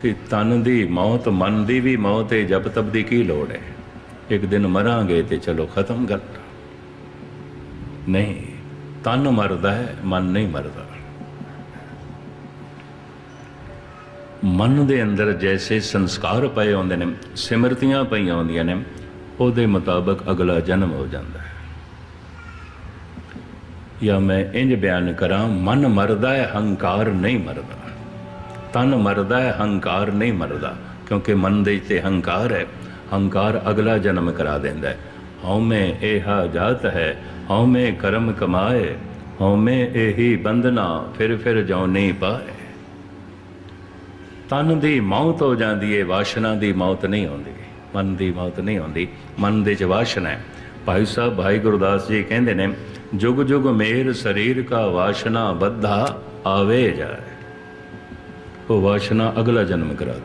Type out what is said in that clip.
ਕਿ ਤਨ ਦੀ ਮੌਤ, ਮਨ ਦੀ ਵੀ ਮੌਤ ਹੈ ਜਬ ਤਬ ਦੀ ਕੀ ਲੋੜ ਹੈ? ਇੱਕ ਦਿਨ ਮਰਾਂਗੇ ਤੇ ਚਲੋ ਖਤਮ ਗੱਲ। ਨਹੀਂ, ਤਨ ਮਰਦਾ ਹੈ, ਮਨ ਨਹੀਂ ਮਰਦਾ। ਮਨ ਦੇ ਅੰਦਰ ਜੈਸੇ ਸੰਸਕਾਰ ਪਏ ਹੁੰਦੇ ਨੇ, ਸਿਮਰਤੀਆਂ ਪਈਆਂ ਹੁੰਦੀਆਂ ਨੇ, ਉਹਦੇ ਮੁਤਾਬਕ ਅਗਲਾ ਜਨਮ ਹੋ ਜਾਂਦਾ ਹੈ। ਜਾਂ ਮੈਂ ਇੰਜ ਬਿਆਨ ਕਰਾਂ, ਮਨ ਮਰਦਾ ਹੈ, ਹੰਕਾਰ ਨਹੀਂ ਮਰਦਾ। ਤਨ ਮਰਦਾ ਹੈ, ਹੰਕਾਰ ਨਹੀਂ ਮਰਦਾ, ਕਿਉਂਕਿ ਮਨ ਦੇ ਤੇ ਹੰਕਾਰ ਹੈ। ਹੰਕਾਰ ਅਗਲਾ ਜਨਮ ਕਰਾ ਦਿੰਦਾ ਹੈ। ਹਉਮੈ ਇਹਾ ਜਾਤ ਹੈ, ਹਉਮੈ ਕਰਮ ਕਮਾਏ, ਹਉਮੈ ਇਹੀ ਬੰਧਨਾ, ਫਿਰ ਫਿਰ ਜੋ ਨਹੀਂ ਪਾਏ। ਤਨ ਦੀ ਮੌਤ ਹੋ ਜਾਂਦੀ ਹੈ ਵਾਸ਼ਨਾ ਦੀ ਮੌਤ ਨਹੀਂ ਹੁੰਦੀ। ਮਨ ਦੀ ਮੌਤ ਨਹੀਂ ਹੁੰਦੀ, ਮਨ ਦੇ ਚ ਵਾਸ਼ਨਾ ਹੈ। ਭਾਈ ਸਾਹਿਬ, ਭਾਈ ਗੁਰਦਾਸ ਜੀ ਕਹਿੰਦੇ ਨੇ, ਜੁਗ ਜੁਗ ਮੇਰ ਸਰੀਰ ਕਾ ਵਾਸ਼ਨਾ, ਬੱਧਾ ਆਵੇ ਜਾਏ। ਉਹ ਵਾਸ਼ਨਾ ਅਗਲਾ ਜਨਮ ਕਰਾ ਦੇ।